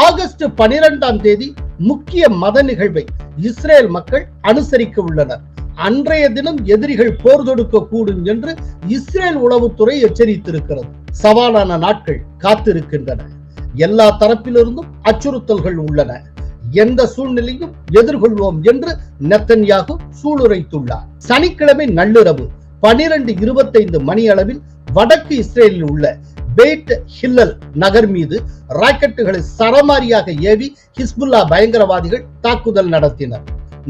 August பனிரெண்டாம் தேதி முக்கிய மத நிகழ்வை இஸ்ரேல் மக்கள் அனுசரிக்க உள்ளனர். அன்றைய தினம் எதிரிகள் போர் தொடுக்க கூடும் என்று இஸ்ரேல் உளவுத்துறை எச்சரித்திருக்கிறது. சவாலான நாட்கள் காத்திருக்கின்றன. எல்லா தரப்பிலிருந்தும் அச்சுறுத்தல்கள் உள்ளன. எந்த சூழ்நிலையும் எதிர்கொள்வோம் என்று நெத்தன்யாகு சூளுரைத்துள்ளார். சனிக்கிழமை நள்ளிரவு பனிரெண்டு இருபத்தைந்து மணி அளவில் வடக்கு இஸ்ரேலில் உள்ள பேட் ஹில்லல் நகர் மீது ராக்கெட்டுகளை சரமாரியாக ஏவி ஹிஸ்புல்லா பயங்கரவாதிகள் தாக்குதல் நடத்தினர்.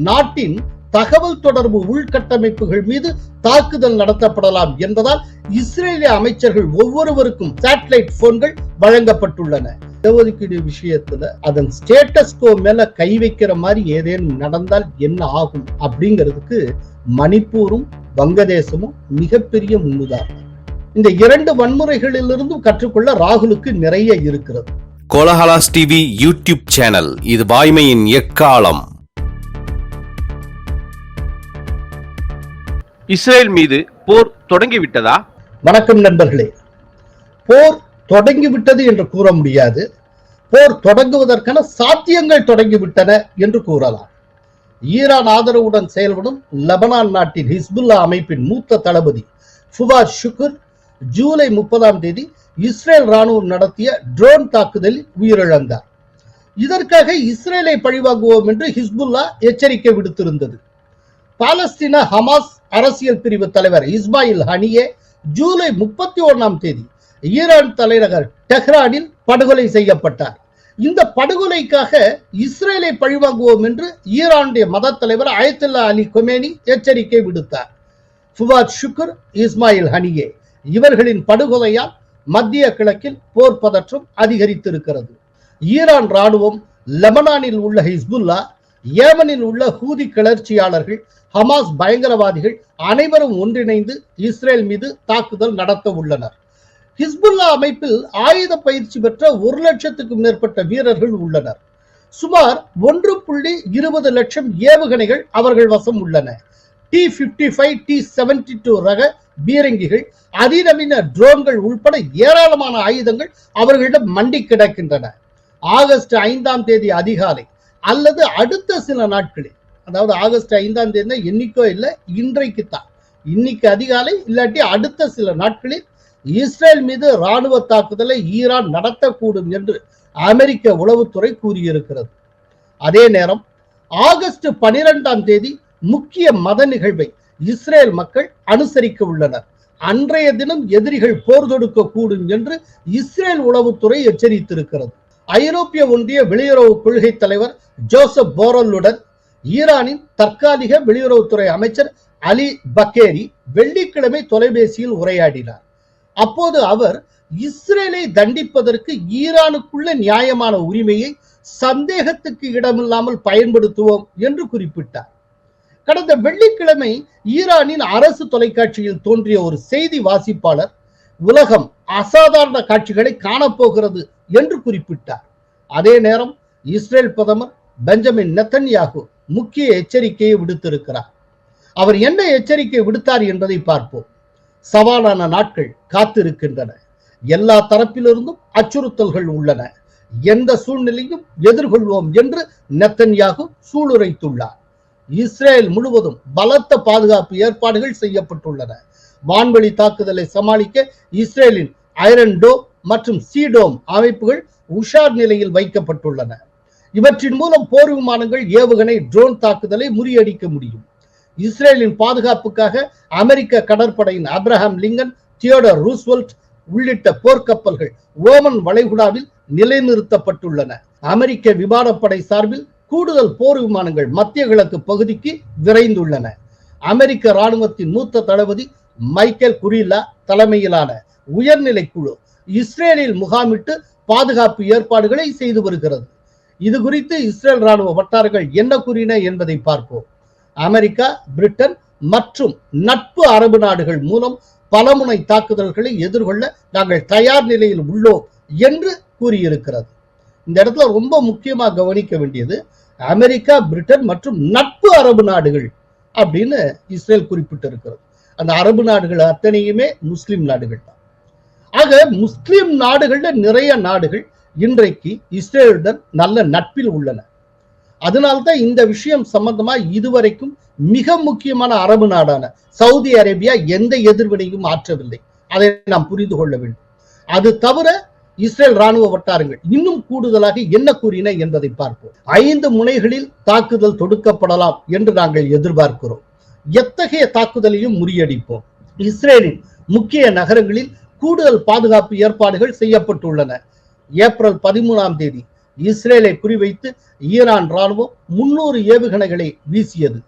நாட்டின் தகவல் தொடர்பு உள்கட்டமைப்புகள் மீது தாக்குதல் நடத்தப்படலாம் என்பதால் இஸ்ரேலிய அமைச்சர்கள் ஒவ்வொருவருக்கும் சேட்டலைட் போன்கள் வழங்கப்பட்டுள்ளன. இடஒதுக்கீடு விஷயத்துல அதன் ஸ்டேட்டஸ்கோ மேல கை வைக்கிற மாதிரி ஏதேனும் நடந்தால் என்ன ஆகும் அப்படிங்கிறதுக்கு மணிப்பூரும் வங்கதேசமும் மிகப்பெரிய முன்னுதாரணம். இந்த இரண்டு வன்முறைகளிலிருந்தும் கற்றுக்கொள்ள ராகுலுக்கு நிறைய இருக்கிறது. கோலஹலாஸ் டிவி யூடியூப் சேனல் இது வாய்மையின் எக்காலம். இஸ்ரேல் மீது போர் தொடங்கிவிட்டதா? வணக்கம் நண்பர்களே. போர் தொடங்கிவிட்டது என்று கூற முடியாது. போர் தொடங்குவதற்கான சாத்தியங்கள் தொடங்கிவிட்டன என்று கூறலாம். ஈரான் ஆதரவுடன் செயல்படும் லெபனான் நாட்டின் ஹிஸ்புல்லா அமைப்பின் மூத்த தளபதி ஃபுவாத் ஷுக்குர் ஜூலை முப்பதாம் தேதி இஸ்ரேல் ராணுவம் நடத்திய ட்ரோன் தாக்குதலில் உயிரிழந்தார். இதற்காக இஸ்ரேலை பழிவாங்குவோம் என்று ஹிஸ்புல்லா எச்சரிக்கை விடுத்திருந்தது. பாலஸ்தீன ஹமாஸ் அரசியல் பிரிவு தலைவர் இஸ்மாயில் ஹனியே ஜூலை முப்பத்தி ஒன்னாம் தேதி ஈரான் தலைநகர் டெஹ்ரானில் படுகொலை செய்யப்பட்டார். இந்த படுகொலைக்காக இஸ்ரேலை பழிவாங்குவோம் என்று ஈரானுடைய மத தலைவர் அயத்துல்லா அலி கொமேனி எச்சரிக்கை விடுத்தார். Fuad Shukr Ismail Haniyeh. இவர்களின் படுகொலையால் மத்திய கிழக்கில் போர் பதற்றம் அதிகரித்திருக்கிறது. ஈரான் ராணுவம் லெபனானில் உள்ள ஹிஸ்புல்லா ஏமனில் உள்ள ஹூதி கிளர்ச்சியாளர்கள் ஹமாஸ் பயங்கரவாதிகள் அனைவரும் ஒன்றிணைந்து இஸ்ரேல் மீது தாக்குதல் நடத்த உள்ளனர். ஹிஸ்புல்லா அமைப்பில் ஆயுத பயிற்சி பெற்ற ஒரு லட்சத்துக்கும் மேற்பட்ட வீரர்கள் உள்ளனர். சுமார் ஒன்று புள்ளி இருபது லட்சம் ஏவுகணைகள் அவர்கள் வசம் உள்ளன. T fifty five T seventy two ரக பீரங்கிகள் அதிநவீன ட்ரோன்கள் உள்பட ஏராளமான ஆயுதங்கள் அவர்களிடம் மண்டி கிடக்கின்றன. ஆகஸ்ட் ஐந்தாம் தேதி அதிகாலை அல்லது அடுத்த சில நாட்களில் அதாவது ஆகஸ்ட் ஐந்தாம் தேதி என்னைக்கோ இல்லை இன்றைக்கு தான். இன்னைக்கு அதிகாலை இல்லாட்டி அடுத்த சில நாட்களில் இஸ்ரேல் மீது ராணுவ தாக்குதலை ஈரான் நடத்தக்கூடும் என்று அமெரிக்க உளவுத்துறை கூறியிருக்கிறது. அதே நேரம் ஆகஸ்ட் பனிரெண்டாம் தேதி முக்கிய மத நிகழ்வை இஸ்ரேல் மக்கள் அனுசரிக்க உள்ளனர் அன்றைய தினம் எதிரிகள் போர் தொடுக்க கூடும் என்று இஸ்ரேல் உளவுத்துறை எச்சரித்திருக்கிறது. ஐரோப்பிய ஒன்றிய வெளியுறவு கொள்கை தலைவர் ஜோசப் போரலுடன் ஈரானின் தற்காலிக வெளியுறவுத்துறை அமைச்சர் அலி பக்கேரி வெள்ளிக்கிழமை தொலைபேசியில் உரையாடினார். அப்போது அவர் இஸ்ரேலை தண்டிப்பதற்கு ஈரானுக்குள்ள நியாயமான உரிமையை சந்தேகத்துக்கு இடமில்லாமல் பயன்படுத்துவோம் என்று குறிப்பிட்டார். கடந்த வெள்ளிக்கிழமை ஈரானின் அரசு தொலைக்காட்சியில் தோன்றிய ஒரு செய்தி வாசிப்பாளர் உலகம் அசாதாரண காட்சிகளை காணப்போகிறது என்று குறிப்பிட்டார். அதே நேரம் இஸ்ரேல் பிரதமர் பெஞ்சமின் நெத்தன்யாகு முக்கிய எச்சரிக்கையை விடுத்திருக்கிறார். அவர் என்ன எச்சரிக்கை விடுத்தார் என்பதை பார்ப்போம். சவாலான நாட்கள் காத்திருக்கின்றன. எல்லா தரப்பிலிருந்தும் அச்சுறுத்தல்கள் உள்ளன. எந்த சூழ்நிலையும் எதிர்கொள்வோம் என்று நெத்தன்யாகு சூளுரைத்துள்ளார். இஸ்ரேல் முழுவதும் பலத்த பாதுகாப்பு ஏற்பாடுகள் செய்யப்பட்டுள்ளன. வான்வெளி தாக்குதலை சமாளிக்க இஸ்ரேலின் ஐரன்டோ மற்றும் சீடோம் அமைப்புகள் உஷார் நிலையில் வைக்கப்பட்டுள்ளன. இவற்றின் மூலம் போர் விமானங்கள் ஏவுகணை ட்ரோன் தாக்குதலை முறியடிக்க முடியும். இஸ்ரேலின் பாதுகாப்புக்காக அமெரிக்க கடற்படையின் அப்ரஹாம் லிங்கன் தியோடர் ரூஸ்வெல்ட் உள்ளிட்ட போர்க்கப்பல்கள் ஓமன் வளைகுடாவில் நிலைநிறுத்தப்பட்டுள்ளன. அமெரிக்க விமானப்படை சார்பில் கூடுதல் போர் விமானங்கள் மத்திய கிழக்கு பகுதிக்கு விரைந்துள்ளன. அமெரிக்க ராணுவத்தின் மூத்த தளபதி மைக்கேல் குரில்லா தலைமையிலான உயர்நிலை குழு இஸ்ரேலில் முகாமிட்டு பாதுகாப்பு ஏற்பாடுகளை செய்து வருகிறது. இது குறித்து இஸ்ரேல் ராணுவ வட்டாரங்கள் என்ன கூறின என்பதை பார்ப்போம். அமெரிக்கா பிரிட்டன் மற்றும் நட்பு அரபு நாடுகள் மூலம் பலமுனை தாக்குதல்களை எதிர்கொள்ள நாங்கள் தயார் நிலையில் உள்ளோம் என்று கூறியிருக்கிறது. இந்த இடத்துல ரொம்ப முக்கியமாக கவனிக்க வேண்டியது அமெரிக்கா பிரிட்டன் மற்றும் நட்பு அரபு நாடுகள் அப்படின்னு இஸ்ரேல் குறிப்பிட்டிருக்கிறது. அந்த அரபு நாடுகள் அத்தனையுமே முஸ்லிம் நாடுகள் தான். ஆக முஸ்லிம் நாடுகள்ல நிறைய நாடுகள் இன்றைக்கு இஸ்ரேலுடன் நல்ல நட்பில் உள்ளன. அதனால்தான் இந்த விஷயம் சம்பந்தமா இதுவரைக்கும் மிக முக்கியமான அரபு நாடான சவுதி அரேபியா எந்த எதிர்வினையும் ஆற்றவில்லை. அதை நாம் புரிந்து கொள்ள வேண்டும். அது தவிர இஸ்ரேல் ராணுவ வட்டாரங்கள் இன்னும் கூடுதலாக என்ன கூறின என்பதை பார்ப்போம். ஐந்து முனைகளில் தாக்குதல் தொடுக்கப்படலாம் என்று நாங்கள் எதிர்பார்க்கிறோம். எத்தகைய தாக்குதலையும் முறியடிப்போம். இஸ்ரேலின் முக்கிய நகரங்களில் கூடுதல் பாதுகாப்பு ஏற்பாடுகள் செய்யப்பட்டுள்ளன. ஏப்ரல் பதிமூணாம் தேதி இஸ்ரேலை குறிவைத்து ஈரான் ராணுவம் முன்னூறு ஏவுகணைகளை வீசியது.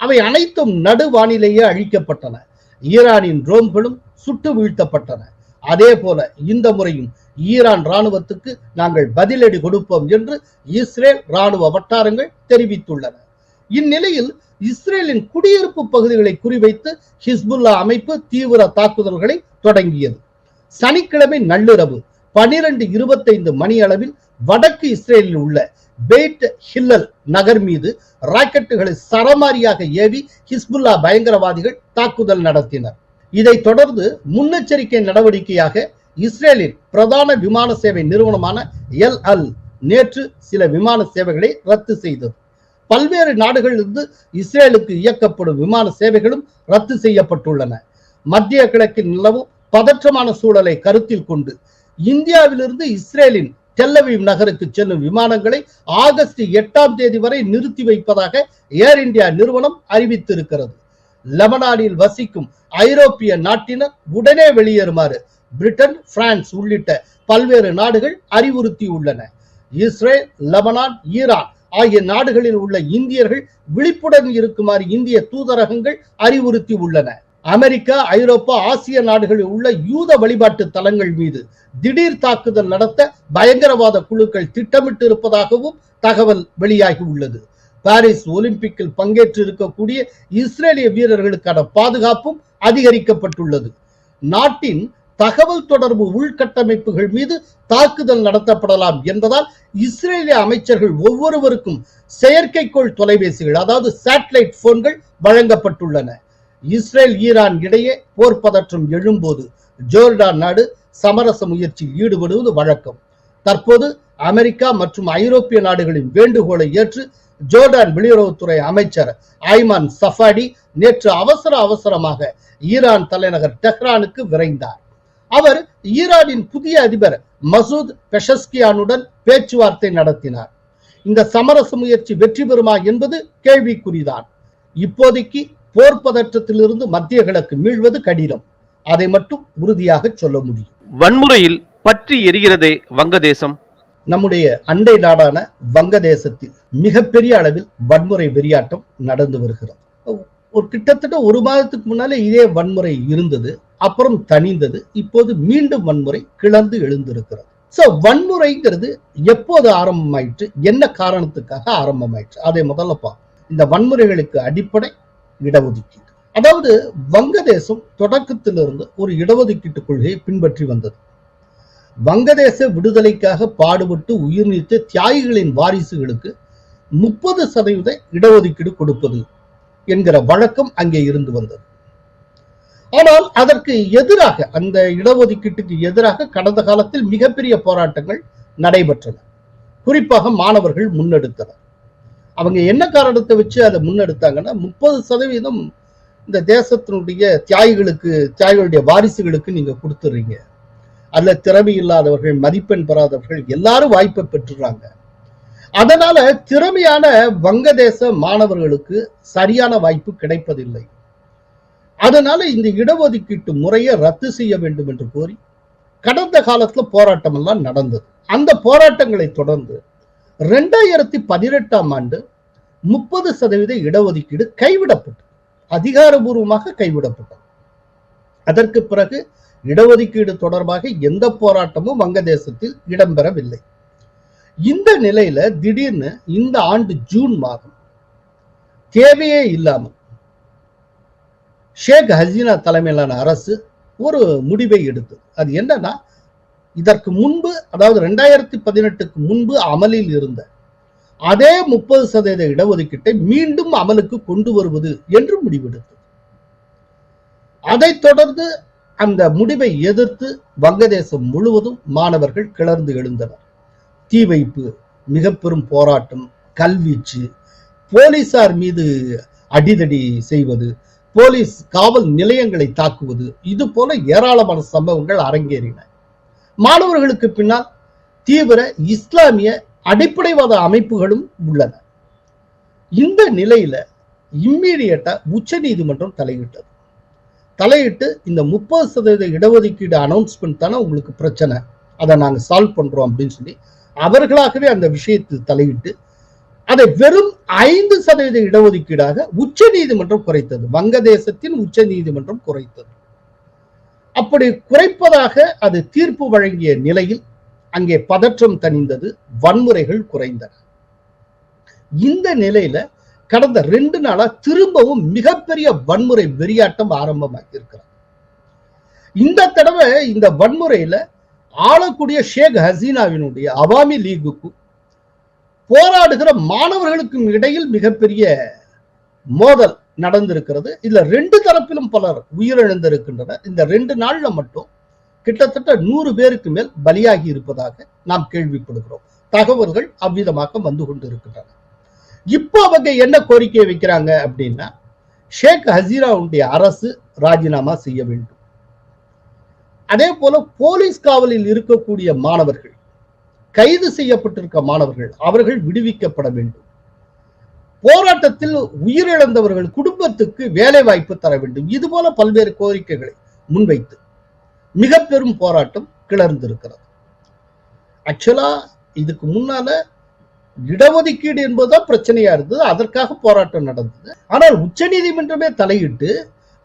அவை அனைத்தும் நடுவானிலேயே அழிக்கப்பட்டன. ஈரானின் ட்ரோன்களும் சுட்டு வீழ்த்தப்பட்டன. அதே போல இந்த முறையும் ஈரான் ராணுவத்துக்கு நாங்கள் பதிலடி கொடுப்போம் என்று இஸ்ரேல் ராணுவ வட்டாரங்கள் தெரிவித்துள்ளன. இந்நிலையில் இஸ்ரேலின் குடியிருப்பு பகுதிகளை குறிவைத்து ஹிஸ்புல்லா அமைப்பு தீவிர தாக்குதல்களை தொடங்கியது. சனிக்கிழமை நள்ளிரவு பனிரெண்டு இருபத்தைந்து மணி அளவில் வடக்கு இஸ்ரேலில் உள்ள பெய்ட் ஹில்லல் நகர் மீது ராக்கெட்டுகளை சரமாரியாக ஏவி ஹிஸ்புல்லா பயங்கரவாதிகள் தாக்குதல் நடத்தினர். இதைத் தொடர்ந்து முன்னெச்சரிக்கை நடவடிக்கையாக இஸ்ரேலின் பிரதான விமான சேவை நிறுவனமான எல் அல் நேற்று சில விமான சேவைகளை ரத்து செய்தது. பல்வேறு நாடுகளிலிருந்து இஸ்ரேலுக்கு இயக்கப்படும் விமான சேவைகளும் ரத்து செய்யப்பட்டுள்ளன. மத்திய கிழக்கில் நிலவும் பதற்றமான சூழலை கருத்தில் கொண்டு இந்தியாவிலிருந்து இஸ்ரேலின் டெல்லவீவ் நகருக்கு செல்லும் விமானங்களை ஆகஸ்ட் எட்டாம் தேதி வரை நிறுத்தி வைப்பதாக ஏர் இந்தியா நிறுவனம் அறிவித்திருக்கிறது. லெபனானில் வசிக்கும் ஐரோப்பிய நாட்டினர் உடனே வெளியேறுமாறு பிரிட்டன் பிரான்ஸ் உள்ளிட்ட பல்வேறு நாடுகள் அறிவுறுத்தியுள்ளன. இஸ்ரேல் லெபனான் ஈரான் ஆகிய நாடுகளில் உள்ள இந்தியர்கள் விழிப்புடன் இருக்குமாறு இந்திய தூதரகங்கள் அறிவுறுத்தி உள்ளன அமெரிக்கா ஐரோப்பா ஆசிய நாடுகளில் உள்ள யூத வழிபாட்டு தலங்கள் மீது திடீர் தாக்குதல் நடத்த பயங்கரவாத குழுக்கள் திட்டமிட்டு இருப்பதாகவும் தகவல் வெளியாகி உள்ளது. பாரிஸ் ஒலிம்பிக்கில் பங்கேற்று இருக்கக்கூடிய இஸ்ரேலிய வீரர்களுக்கான பாதுகாப்பும் அதிகரிக்கப்பட்டுள்ளது. நாட்டின் தகவல் தொடர்பு உள்கட்டமைப்புகள் மீது தாக்குதல் நடத்தப்படலாம் என்பதால் இஸ்ரேலிய அமைச்சர்கள் ஒவ்வொருவருக்கும் செயற்கைக்கோள் தொலைபேசிகள் அதாவது சேட்டலைட் போன்கள் வழங்கப்பட்டுள்ளன. இஸ்ரேல் ஈரான் இடையே போர் பதற்றம் எழும்போது ஜோர்டான் நாடு சமரச முயற்சியில் ஈடுபடுவது வழக்கம். தற்போது அமெரிக்கா மற்றும் ஐரோப்பிய நாடுகளின் வேண்டுகோளை ஏற்று ஜோர்டான் வெளியுறவுத்துறை அமைச்சர் ஐமான் சஃபாடி நேற்று அவசர அவசரமாக ஈரான் தலைநகர் டெஹ்ரானுக்கு விரைந்தார். அவர் ஈரானின் புதிய அதிபர் மசூத் பெஷஸ்கியானுடன் பேச்சுவார்த்தை நடத்தினார். இந்த சமரச முயற்சி வெற்றி பெறுமா என்பது கேள்விக்குறிதான். இப்போதைக்கு போர் பதற்றத்திலிருந்து மத்திய கிழக்கு மீள்வது கடினம். அதை மட்டும் உறுதியாக சொல்ல முடியும். வன்முறையில் பற்றி எரிகிறதே வங்கதேசம். நம்முடைய அண்டை நாடான வங்கதேசத்தில் மிகப்பெரிய அளவில் வன்முறை வெறியாட்டம் நடந்து வருகிறது. ஒரு கிட்டத்தட்ட ஒரு மாதத்துக்கு முன்னாலே இதே வன்முறை இருந்தது. அப்புறம் தணிந்தது. இப்போது மீண்டும் வன்முறை கிளர்ந்து எழுந்திருக்கிறது. சோ வன்முறைங்கிறது எப்போது ஆரம்பமாயிற்று? என்ன காரணத்துக்காக ஆரம்பமாயிற்று? அதை முதல்ல பார்ப்போம். இந்த வன்முறைகளுக்கு அடிப்படை இடஒதுக்கீடு. அதாவது வங்கதேசம் தொடக்கத்திலிருந்து ஒரு இடஒதுக்கீட்டு கொள்கையை பின்பற்றி வந்தது. வங்கதேச விடுதலைக்காக பாடுபட்டு உயிர் நீத்த தியாகிகளின் வாரிசுகளுக்கு முப்பது சதவீத இடஒதுக்கீடு கொடுப்பது என்கிற வழக்கம் அங்கே இருந்து வந்தது. ஆனால் அதற்கு எதிராக அந்த இடஒதுக்கீட்டுக்கு எதிராக கடந்த காலத்தில் மிகப்பெரிய போராட்டங்கள் நடைபெற்றன. குறிப்பாக மாணவர்கள் முன்னெடுத்தனர். அவங்க என்ன காரணத்தை வச்சு அதை முன்னெடுத்தாங்கன்னா முப்பது சதவீதம் இந்த தேசத்தினுடைய தியாகிகளுக்கு தியாகிகளுடைய வாரிசுகளுக்கு நீங்க கொடுத்துடுறீங்க அதுல திறமை இல்லாதவர்கள் மதிப்பெண் பெறாதவர்கள் எல்லாரும் வாய்ப்பை பெற்றுறாங்க. அதனால திறமையான வங்கதேச மாணவர்களுக்கு சரியான வாய்ப்பு கிடைப்பதில்லை. அதனால இந்த இடஒதுக்கீட்டு முறையை ரத்து செய்ய வேண்டும் என்று கோரி கடந்த காலத்துல போராட்டம் எல்லாம் நடந்தது. அந்த போராட்டங்களை தொடர்ந்து ரெண்டாயிரத்தி பதினெட்டாம் ஆண்டு முப்பது சதவீத இடஒதுக்கீடு கைவிடப்பட்டது. அதிகாரபூர்வமாக கைவிடப்பட்டது. அதற்கு பிறகு இடஒதுக்கீடு தொடர்பாக எந்த போராட்டமும் வங்கதேசத்தில் இடம்பெறவில்லை. இந்த நிலையில திடீர்னு இந்த ஆண்டு ஜூன் மாதம் தேவையே இல்லாமல் ஷேக் ஹசீனா தலைமையிலான அரசு ஒரு முடிவை எடுத்து அது என்னன்னா இதற்கு முன்பு அதாவது ரெண்டாயிரத்தி பதினெட்டுக்கு முன்பு அமலில் இருந்த அதே முப்பது சதவீத இடஒதுக்கீட்டை மீண்டும் அமலுக்கு கொண்டு வருவது என்று முடிவெடுத்தது. அதைத் தொடர்ந்து அந்த முடிவை எதிர்த்து வங்கதேசம் முழுவதும் மாணவர்கள் கிளர்ந்து எழுந்தனர். தீ வைப்பு மிக பெரும் போராட்டம் கல்வீச்சு போலீசார் மீது அடிதடி செய்வது போலீஸ் காவல் நிலையங்களை தாக்குவது இது போல ஏராளமான சம்பவங்கள் அரங்கேறின. மாணவர்களுக்கு பின்னால் தீவிர இஸ்லாமிய அடிப்படைவாத அமைப்புகளும் உள்ளன. இந்த நிலையில இம்மீடியட்டா உச்ச நீதிமன்றம் தலையிட்டது. தலையிட்டு இந்த முப்பது சதவீத இடஒதுக்கீடு அனௌன்ஸ்மெண்ட் தானே உங்களுக்கு பிரச்சனை. அதை நாங்கள் சால்வ் பண்றோம் அப்படின்னு சொல்லி அவர்களாகவே அந்த விஷயத்தில் தலையிட்டு அதை வெறும் ஐந்து சதவீத இடஒதுக்கீடாக உச்ச நீதிமன்றம் குறைத்தது. வங்கதேசத்தின் உச்ச நீதிமன்றம் குறைத்தது. அப்படி குறைப்பதாக அது தீர்ப்பு வழங்கிய நிலையில் அங்கே பதற்றம் தணிந்தது வன்முறைகள் குறைந்தன. இந்த நிலையில கடந்த ரெண்டு நாளா திரும்பவும் மிகப்பெரிய வன்முறை வெறியாட்டம் ஆரம்பமாக்கி இருக்கிறது இந்த தடவை இந்த வன்முறையில ஆளக்கூடிய ஷேக் ஹசீனாவினுடைய அவாமி லீகுக்கும் போராடுகிற மாணவர்களுக்கும் இடையில் மிகப்பெரிய மோதல் நடந்திருக்கிறது. இதுல ரெண்டு தரப்பிலும் பலர் உயிரிழந்திருக்கின்றனர். இந்த ரெண்டு நாள்ல மட்டும் கிட்டத்தட்ட நூறு பேருக்கு மேல் பலியாகி இருப்பதாக நாம் கேள்விப்படுகிறோம். தகவல்கள் அவ்விதமாக வந்து கொண்டிருக்கின்றன. இப்போ அவங்க என்ன கோரிக்கை வைக்கிறாங்க அப்படின்னா ஷேக் ஹசீராவுடைய அரசு ராஜினாமா செய்ய வேண்டும். அதே போல போலீஸ் காவலில் இருக்கக்கூடிய மாணவர்கள் கைது செய்யப்பட்டிருக்க மாணவர்கள் அவர்கள் விடுவிக்கப்பட வேண்டும். போராட்டத்தில் உயிரிழந்தவர்கள் குடும்பத்துக்கு வேலை வாய்ப்பு தர வேண்டும். இது போல பல்வேறு கோரிக்கைகளை முன்வைத்து மிக பெரும் போராட்டம் கிளர்ந்திருக்கிறது. ஆக்சுவலா இதுக்கு முன்னால இடஒதுக்கீடு என்பதுதான் பிரச்சனையா இருந்தது. அதற்காக போராட்டம் நடந்தது. ஆனால் உச்ச நீதிமன்றமே தலையிட்டு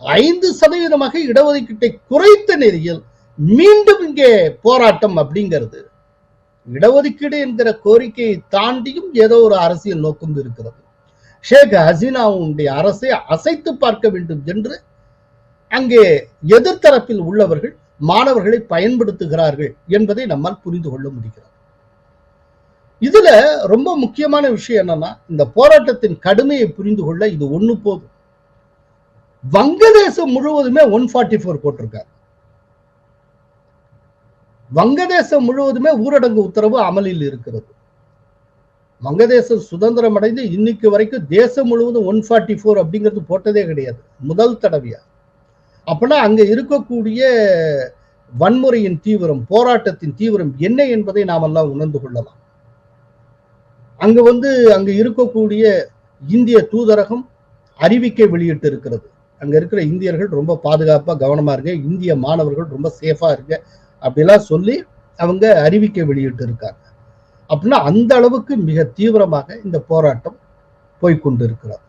ஐந்து சதவீதமாக இடஒதுக்கீட்டை குறைத்த நிலையில் மீண்டும் இங்கே போராட்டம் அப்படிங்கிறது இடஒதுக்கீடு என்கிற கோரிக்கையை தாண்டியும் ஏதோ ஒரு அரசியல் நோக்கம் இருக்கிறது. ஷேக் ஹசீனாவுடைய அரசை அசைத்து பார்க்க வேண்டும் என்று அங்கே எதிர்த்தரப்பில் உள்ளவர்கள் மாணவர்களை பயன்படுத்துகிறார்கள் என்பதை நம்மால் புரிந்து கொள்ள முடிகிறது. இதுல ரொம்ப முக்கியமான விஷயம் என்னன்னா இந்த போராட்டத்தின் கடுமையை புரிந்து கொள்ள இது ஒண்ணு போதும். வங்கதேசம் முழுவதுமே ஒன் ஃபார்ட்டி ஃபோர் போட்டிருக்காரு. வங்கதேசம் முழுவதுமே ஊரடங்கு உத்தரவு அமலில் இருக்கிறது. வங்கதேசம் சுதந்திரம் அடைந்து இன்னைக்கு வரைக்கும் தேசம் முழுவதும் ஒன் ஃபார்ட்டி ஃபோர் அப்படிங்கிறது போட்டதே கிடையாது. முதல் தடவையா. அப்படின்னா அங்க இருக்கக்கூடிய வன்முறையின் தீவிரம் போராட்டத்தின் தீவிரம் என்ன என்பதை நாம் எல்லாம் உணர்ந்து கொள்ளலாம். அங்க வந்து அங்க இருக்கக்கூடிய இந்திய தூதரகம் அறிவிக்கை வெளியிட்டு இருக்கிறது. அங்க இருக்கிற இந்தியர்கள் ரொம்ப பாதுகாப்பா கவனமா இருங்க. இந்திய மாணவர்கள் ரொம்ப சேஃபா இருங்க. அப்படிலாம் சொல்லி அவங்க அறிவிக்கை வெளியிட்டு இருக்காங்க அப்படின்னா அந்த அளவுக்கு மிக தீவிரமாக இந்த போராட்டம் போய்கொண்டு இருக்கிறது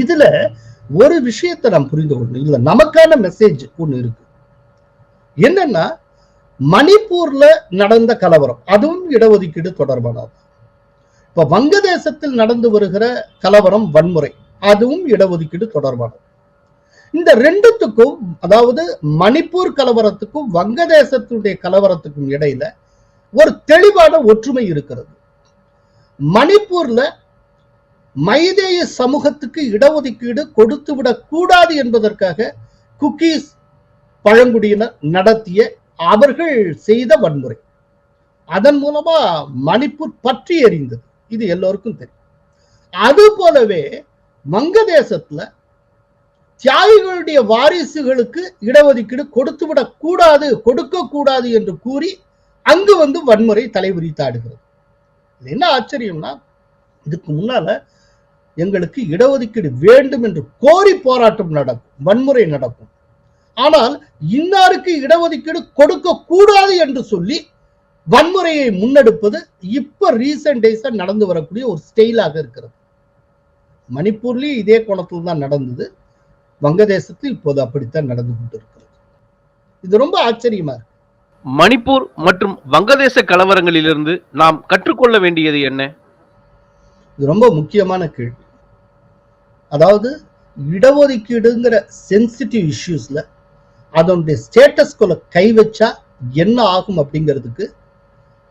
இதுல ஒரு விஷயத்தை நாம் புரிந்து கொள்ளணும். இதுல நமக்கான மெசேஜ் ஒண்ணு இருக்கு. என்னன்னா மணிப்பூர்ல நடந்த கலவரம் அதுவும் இடஒதுக்கீடு தொடர்பானது. இப்ப வங்கதேசத்தில் நடந்து வருகிற கலவரம் வன்முறை அதுவும் இடஒதுக்கீடு தொடர்பானது. இந்த ரெண்டுத்துக்கும் அதாவது மணிப்பூர் கலவரத்துக்கும் வங்கதேசத்துடைய கலவரத்துக்கும் இடையில ஒரு தெளிவான ஒற்றுமை இருக்கிறது. மணிப்பூர்ல மைதேய சமூகத்துக்கு இடஒதுக்கீடு கொடுத்து விடக் கூடாது என்பதற்காக குக்கீஸ் பழங்குடியினர் நடத்திய அவர்கள் செய்த வன்முறை. அதன் மூலமா மணிப்பூர் பற்றி எறிந்தது இது எல்லோருக்கும் தெரியும். அது போலவே வங்கதேசத்துல தியாகிகளுடைய வாரிசுகளுக்கு இடஒதுக்கீடு கொடுத்துவிடக் கூடாது கொடுக்க கூடாது என்று கூறி அங்கு வந்து வன்முறை தலைவிரித்தாடுகிறது. இது என்ன ஆச்சரியம்னா இதுக்கு முன்னால எங்களுக்கு இடஒதுக்கீடு வேண்டும் என்று கோரி போராட்டம் நடக்கும் வன்முறை நடக்கும். ஆனால் இன்னாருக்கு இடஒதுக்கீடு கொடுக்க கூடாது என்று சொல்லி வன்முறையை முன்னெடுப்பது இப்ப ரீசெண்ட் டேஸா நடந்து வரக்கூடிய ஒரு ஸ்டைலாக இருக்கிறது. மணிப்பூர்லயும் இதே கோணத்தில் தான் நடந்தது. வங்கதேசத்தில் இப்போது அப்படித்தான் நடந்து கொண்டிருக்கிறது. இது ரொம்ப ஆச்சரியமா இருக்கு. மணிப்பூர் மற்றும் வங்கதேச கலவரங்களிலிருந்து நாம் கற்றுக்கொள்ள வேண்டியது என்ன? இது ரொம்ப முக்கியமான கேள்வி. அதாவது இடஒதுக்கீடுங்கிற சென்சிட்டிவ் இஷ்யூஸ்ல அதனுடைய ஸ்டேட்டஸ்குள்ள கை வச்சா என்ன ஆகும் அப்படிங்கிறதுக்கு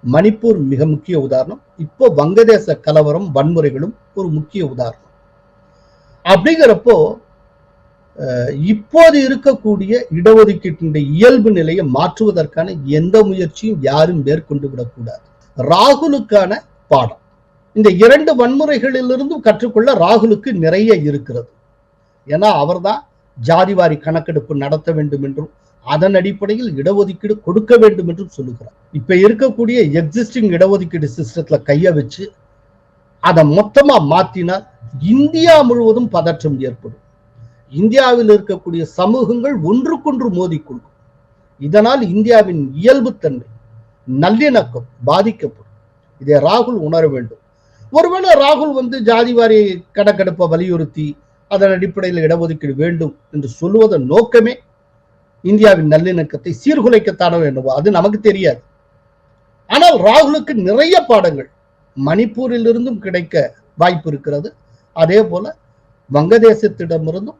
மணிப்பூர் மிக முக்கிய உதாரணம். இப்போ வங்கதேச கலவரம் வன்முறைகளும் ஒரு முக்கிய உதாரணம். அப்படிங்கிறப்போ இப்போது இருக்கக்கூடிய இடஒதுக்கீட்டினுடைய இயல்பு நிலையை மாற்றுவதற்கான எந்த முயற்சியும் யாரும் மேற்கொண்டு விடக்கூடாது ராகுலுக்கான பாடம். இந்த இரண்டு வன்முறைகளிலிருந்தும் கற்றுக்கொள்ள ராகுலுக்கு நிறைய இருக்கிறது. ஏன்னா அவர்தான் ஜாதிவாரி கணக்கெடுப்பு நடத்த வேண்டும் என்றும் அதன் அடிப்படையில் இடஒதுக்கீடு கொடுக்க வேண்டும் என்றும் சொல்லுகிறார். இப்ப இருக்கக்கூடிய எக்ஸிஸ்டிங் இடஒதுக்கீடு சிஸ்டத்துல கைய வச்சு அதை மொத்தமா மாத்தினால் இந்தியா முழுவதும் பதற்றம் ஏற்படும். இந்தியாவில் இருக்கக்கூடிய சமூகங்கள் ஒன்றுக்கொன்று மோதிக்கொள்ளும் இதனால் இந்தியாவின் இயல்புத்தன்மை நல்லிணக்கம் பாதிக்கப்படும். இதை ராகுல் உணர வேண்டும். ஒருவேளை ராகுல் வந்து ஜாதிவாரி கணக்கெடுப்பை வலியுறுத்தி அதன் அடிப்படையில் இடஒதுக்கீடு வேண்டும் என்று சொல்லுவதன் நோக்கமே இந்தியாவின் நல்லிணக்கத்தை சீர்குலைக்கத்தானோ என்னவோ அது நமக்கு தெரியாது. ஆனால் ராகுலுக்கு நிறைய பாடங்கள் மணிப்பூரிலிருந்தும் கிடைக்க வாய்ப்பு இருக்கிறது. அதே போல வங்கதேசத்திடமிருந்தும்